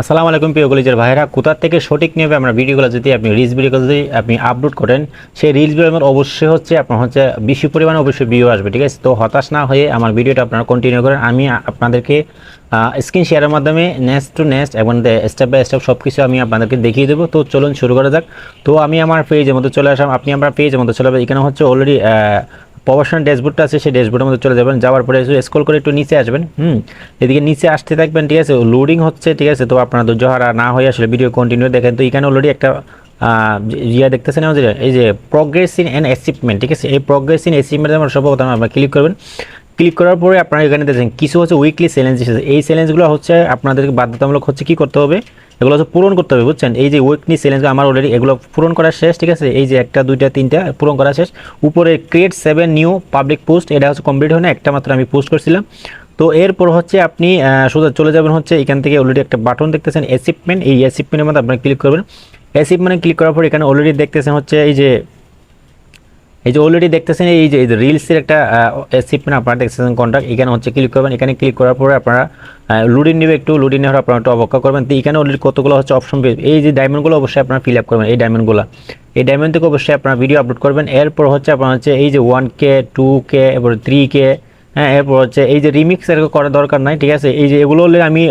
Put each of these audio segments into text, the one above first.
আসসালামু আলাইকুম প্রিয় কলেজের ভাইরা কোথার থেকে সঠিক নেবে আমরা ভিডিওগুলো যদি আপনি রিলস ভিডিওগুলো যদি আপনি আপলোড করেন, সেই রিলস ভিডিও অবশ্যই হচ্ছে আপনার হচ্ছে বেশি পরিমাণে অবশ্যই ভিউ আসবে, ঠিক আছে? তো হতাশ না হয়ে আমার ভিডিওটা আপনারা কন্টিনিউ করেন। আমি আপনাদেরকে স্ক্রিন শেয়ারের মাধ্যমে নেক্সট টু নেক্সট এবং স্টেপ বাই স্টেপ সব কিছু আমি আপনাদেরকে দেখিয়ে দেবো। তো চলুন শুরু করা যাক। তো আমি আমার পেজের মধ্যে চলে আসলাম। আপনি আমার পেজের মধ্যে চলে এখানে হচ্ছে অলরেডি প্রফেশনাল ড্যাশবোর্ডটা আছে, সেই ড্যাশবোর্ডের মধ্যে চলে যাবেন। যাওয়ার পরে স্কোল করে একটু নিচে আসবেন, হুম? এদিকে নিচে আসতে থাকবেন, ঠিক আছে? লোডিং হচ্ছে, ঠিক আছে? তো আপনার তো জহারা না হয়ে আসলে ভিডিও কন্টিনিউ দেখেন। তো এখানে অলরেডি একটা ইয়া দেখতেছেন আমাদের এই যে প্রোগ্রেস ইন অ্যান্ড অ্যাচিভমেন্ট ঠিক আছে? এই প্রোগ্রেস ইন অ্যাচিভমেন্ট আমরা সর্বপ্রথম আপনার ক্লিক করবেন। ক্লিক করার পরে আপনারা এখানে দেখছেন কিছু হচ্ছে উইকলি চ্যালেঞ্জ এসেছে এই চ্যালেঞ্জগুলো হচ্ছে আপনাদেরকে বাধ্যতামূলক হচ্ছে কি করতে হবে? এগুলো হচ্ছে পূরণ করতে হবে, বুঝছেন? এই যে উইকলি চ্যালেঞ্জ আমার অলরেডি এগুলো পূরণ করা শেষ, ঠিক আছে? এই যে একটা, দুইটা, তিনটা পূরণ করা শেষ। উপরে create seven new public post এটা হচ্ছে কমপ্লিট হয় না, একটা মাত্র আমি পোস্ট করছিলাম। তো এরপর হচ্ছে আপনি সোজা চলে যাবেন হচ্ছে, এখান থেকে অলরেডি একটা বাটন দেখতেছেন অ্যাচিভমেন্ট এই অ্যাচিভমেন্টের মধ্যে আপনি ক্লিক করবেন। অ্যাচিভমেন্টে ক্লিক করার পর এখানে অলরেডি দেখতেছেন হচ্ছে এই যে এই যে অলরেডি দেখতেছেন এই যে রিলসের একটা অ্যাচিভমেন্ট আপনারা দেখতেছেন কন্ট্যাক্ট এখানে হচ্ছে ক্লিক করবেন, এখানে ক্লিক করার পরে আপনারা লুডিং নেবে একটু লুডিং নেওয়ার আপনারা একটু অপেক্ষা করবেন। তো এখানে অলরেডি কতগুলো হচ্ছে অপশন এই যে ডায়মন্ডগুলো অবশ্যই আপনারা ফিল আপ করবেন, এই ডায়মন্ডগুলো এই ডায়মন্ড থেকে অবশ্যই আপনারা ভিডিও আপলোড করবেন। এরপর হচ্ছে আপনার হচ্ছে এই যে ওয়ান কে টু কে এরপর থ্রি কে হ্যাঁ এরপর হচ্ছে এই যে রিমিক্স এর করার দরকার নাই, ঠিক আছে? এই যে এগুলো আমি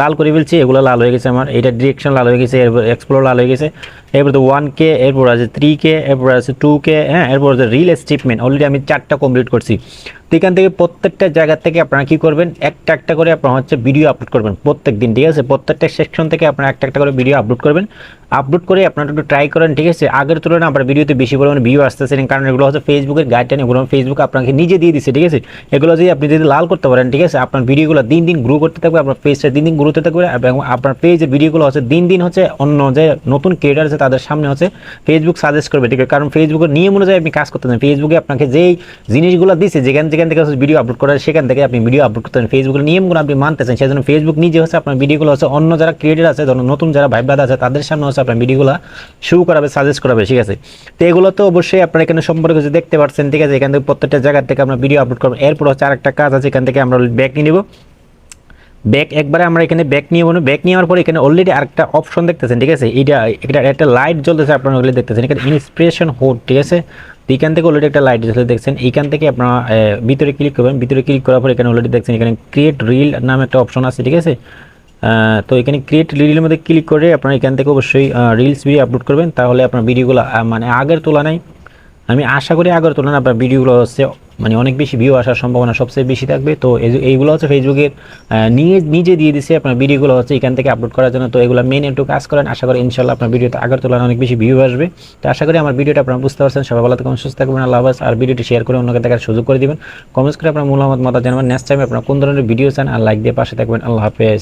লাল করে ফেলছি, এগুলো লাল হয়ে গেছে আমার, এটা ডিরেকশন লাল হয়ে গেছে, এরপর এক্সপ্লোর লাল হয়ে গেছে। এরপর তো ওয়ান কে এরপর আছে থ্রি কে এরপর আছে টু কে হ্যাঁ এরপর আছে রিল স্টিপমেন্ট অলরেডি আমি চারটা কমপ্লিট করছি। তো এখান থেকে প্রত্যেকটা জায়গা থেকে আপনারা কী করবেন? একটা একটা করে আপনারা হচ্ছে ভিডিও আপলোড করবেন প্রত্যেক দিন ঠিক আছে? প্রত্যেকটা সেকশন থেকে আপনারা একটা একটা করে ভিডিও আপলোড করবেন। আপলোড করে আপনারা একটু ট্রাই করেন ঠিক আছে? আগের তুলনায় আপনার ভিডিওতে বেশি পরিমাণে ভিউ আসতেছে না, কারণ এগুলো হচ্ছে ফেসবুকের গাইডলাইন এগুলো ফেসবুক আপনাকে নিজে দিয়ে দিচ্ছে ঠিক আছে? এগুলো যদি আপনি যদি লাল করতে পারেন ঠিক আছে? আপনার ভিডিওগুলো দিন দিন গ্রো করতে থাকবে আপনার পেজটা দিন দিন গ্রো হতে থাকবে এবং আপনার পেজের ভিডিওগুলো হচ্ছে দিন দিন হচ্ছে অন্য যে নতুন ক্রিয়েটার আছে তাদের সামনে হচ্ছে ফেসবুক সাজেস্ট করবে, ঠিক আছে? কারণ ফেসবুকের নিয়ম অনুযায়ী আপনি কাজ করতে ফেসবুকে আপনাকে যেই জিনিসগুলো দিচ্ছে যেখান যেখান থেকে ভিডিও আপলোড করা সেখান থেকে আপনি ভিডিও আপলোড করতে ফেসবুকের নিয়মগুলো আপনি মানতেছেন, সেজন্য ফেসবুক নিজে হচ্ছে আপনার ভিডিওগুলো হচ্ছে অন্য যারা ক্রিয়েটার আছে, ধরুন নতুন যারা ভাই ব্রাদার আছে, তাদের সামনে হচ্ছে আপনার ভিডিওগুলো শুরু করাবে সাজেস্ট করাবে, ঠিক আছে? তো এগুলো তো অবশ্যই আপনারা এখানে সম্পর্কে দেখতে পাচ্ছেন ঠিক আছে? এখান থেকে প্রত্যেকটা জায়গা থেকে আমরা ভিডিও আপলোড করব। এরপর হচ্ছে আরেকটা কাজ আছে, এখান থেকে আমরা ব্যাক নিয়ে নেব। ব্যাক একবারে আমরা এখানে ব্যাক নিয়ে নেব ব্যাক নেওয়ার পরে এখানে অলরেডি আরেকটা অপশন দেখতেছেন, ঠিক আছে? এটা এটা, একটা লাইট জ্বলতেছে আপনারা ওগুলো দেখতেছেন। এখানে ইন্সপিরেশন হোড ঠিক আছে? তো এখান থেকে অলরেডি একটা লাইট জ্বলতে দেখছেন? এইখান থেকে আপনারা ভিতরে ক্লিক করবেন। ভিতরে ক্লিক করার পর এখানে অলরেডি দেখছেন, এখানে ক্রিয়েট রিল নামে একটা অপশন আছে, ঠিক আছে? তো এখানে ক্রিয়েট রিলের মধ্যে ক্লিক করে আপনারা এখান থেকে অবশ্যই রিলস ভিডিও আপলোড করবেন। তাহলে আপনার ভিডিওগুলো মানে আগের তুলনায় আমি আশা করি আগের তুলনায় আপনার ভিডিওগুলো হচ্ছে মানে অনেক বেশি ভিউ আসার সম্ভাবনা সবচেয়ে বেশি থাকবে। তো এইগুলো হচ্ছে ফেসবুকের নিয়ে, নিজে দিয়ে দিছে আপনার ভিডিওগুলো হচ্ছে এখান থেকে আপলোড করার জন্য। তো এগুলো মেন একটু কাজ করেন, আশা করি ইনশাল্লাহ আপনার ভিডিওতে আগের তুলনায় অনেক বেশি ভিউ আসবে। তো আশা করি আমার ভিডিওটা আপনারা বুঝতে পারছেন। সবাই ভালো থাকুন সুস্থ থাকবেন, আল্লাহ হাফেজ। আর ভিডিওটি শেয়ার করে অন্যকে দেখার সুযোগ করে দিবেন। কমেন্টস করে আপনার মূল্যমত মত জানাবেন। নেক্সট টাইম আপনার কোন ধরনের ভিডিও চান, আর লাইক দিয়ে পাশে থাকবেন। আল্লাহ হাফেজ।